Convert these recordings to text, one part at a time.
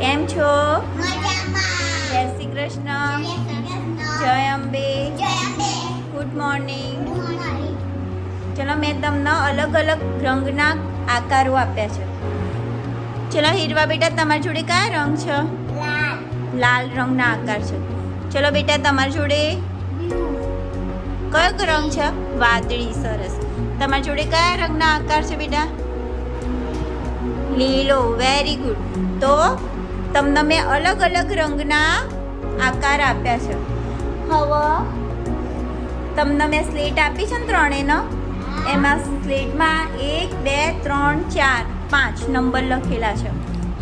કેમ છો? જય શ્રી કૃષ્ણ. જય અંબે. ગુડ મોર્નિંગ ચલો મેં તમને અલગ અલગ રંગના આકારો આપ્યા છે. ચલો હીરવા બેટા તમારી જોડે કયા રંગ છે? લાલ. રંગના આકાર છે. ચલો બેટા તમારી જોડે. કયો રંગ છે? વાદળી સરસ. તમારી જોડે કયા રંગના આકાર છે બેટા? લીલો. વેરી ગુડ તો તમને મેં અલગ અલગ રંગના આકાર આપ્યા છે. હવે? તમને મેં સ્લેટ આપી છે ને ત્રણેયનો? એમાં સ્લેટમાં એક બે ત્રણ ચાર પાંચ નંબર લખેલા છે.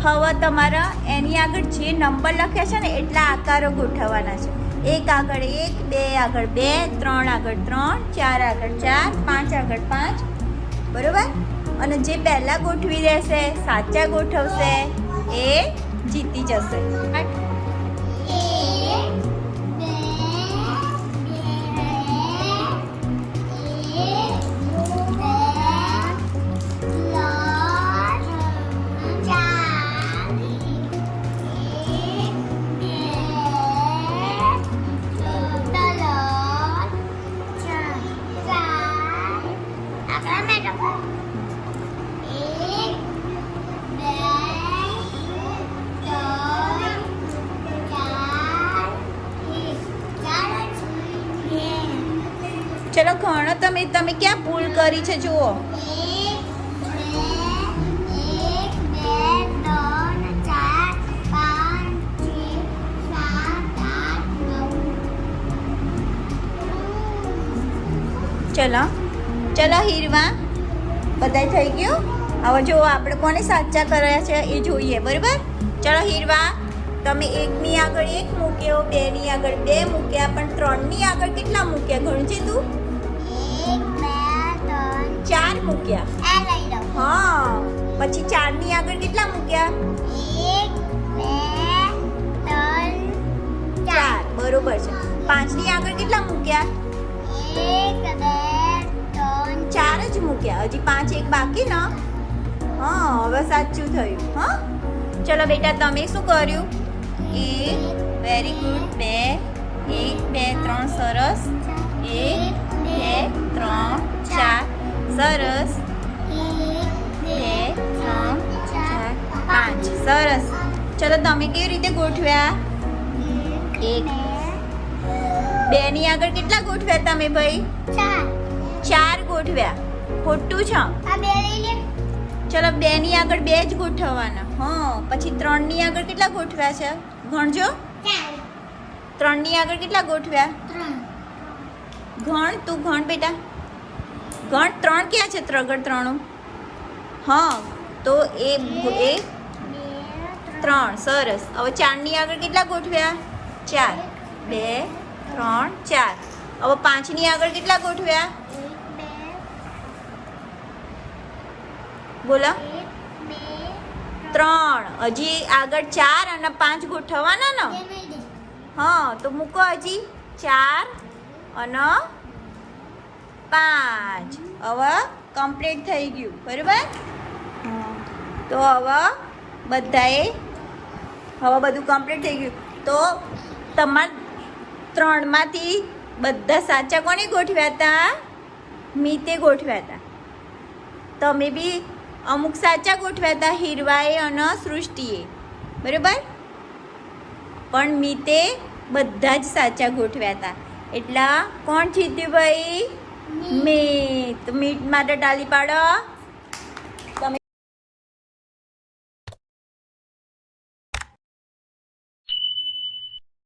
હવે તમારા એની આગળ જે નંબર લખ્યા છે ને એટલા આકારો ગોઠવવાના છે. એક આગળ એક બે આગળ બે ત્રણ આગળ ત્રણ ચાર આગળ ચાર પાંચ આગળ પાંચ. બરોબર? અને જે પહેલાં ગોઠવી દેશે સાચા ગોઠવશે એ જીતી જશે. ચલો ઘણો, તમે તમે ક્યાં ભૂલ કરી છે, જુઓ. ચલો ચલો હીરવા. બધાય થઈ ગયું? હવે જો આપણે કોને સાચા કર્યા છે એ જોઈએ, બરાબર? ચલો હીરવા, તમે એકની આગળ એક મૂક્યો, બેની આગળ બે મૂક્યા, પણ ત્રણની આગળ કેટલા મૂક્યા, ગણજે તું. ત્રણ, મૂક્યા? આ લઈ લો. હા. પછી ચારની આગળ કેટલા મૂક્યા? એક, બે, ત્રણ, ચાર. બરોબર છે. પાંચની આગળ કેટલા મૂક્યા? એક, બે, ત્રણ, ચાર જ મૂક્યા. હજી પાંચ એક બાકી ને? હા હવે સાચું થયું. હા? ચલો બેટા તમે શું કર્યું? એક વેરી ગુડ બે એક બે ત્રણ સરસ. એક બે ત્રણ ચાર. સરસ. એક, બે ત્રણ ચાર પાંચ. સરસ. ચલો તમે કેવી રીતે ગોઠવ્યા? એક. બે ની આગળ કેટલા ગોઠવ્યા તમે ભાઈ? ચાર. ચાર ગોઠવ્યા. ખોટું છે? આ બે લઈ લે. ચલો બે ની આગળ બે જ ગોઠવવાના. હા પછી ત્રણની આગળ કેટલા ગોઠવ્યા છે? ગણજો. ચાર. ત્રણની આગળ કેટલા ગોઠવ્યા? ત્રણ. ગણ તું ગણ બેટા. ગણ ત્રણ ક્યાં છે? ત્રગડ ત્રણું હા તો એ એ ત્રણ સરસ. હવે ચારની આગળ કેટલા ગોઠવ્યા? ચાર. બે ત્રણ ચાર. હવે પાંચની આગળ કેટલા ગોઠવ્યા? બોલો. ત્રણ. હજી આગળ ચાર અને પાંચ ગોઠવવાના ને? હા તો મૂકો હજી. ચાર અને પાંચ. હવે કમ્પ્લીટ થઈ ગયું. બરાબર? તો હવે બધાએ હવે બધું કમ્પ્લીટ થઈ ગયું. તો તમાર ત્રણમાંથી બધા સાચા કોને ગોઠવ્યા હતા? મીતે ગોઠવ્યા હતા. તમે બી અમુક સાચા ગોઠવ્યા હતા, હીરવાએ અને સૃષ્ટિએ. બરાબર? પણ મીતે બધા જ સાચા ગોઠવ્યા હતા. એટલા કોણ જીત્યું ભાઈ? મીત મીટ માટે ટાલી પાડો.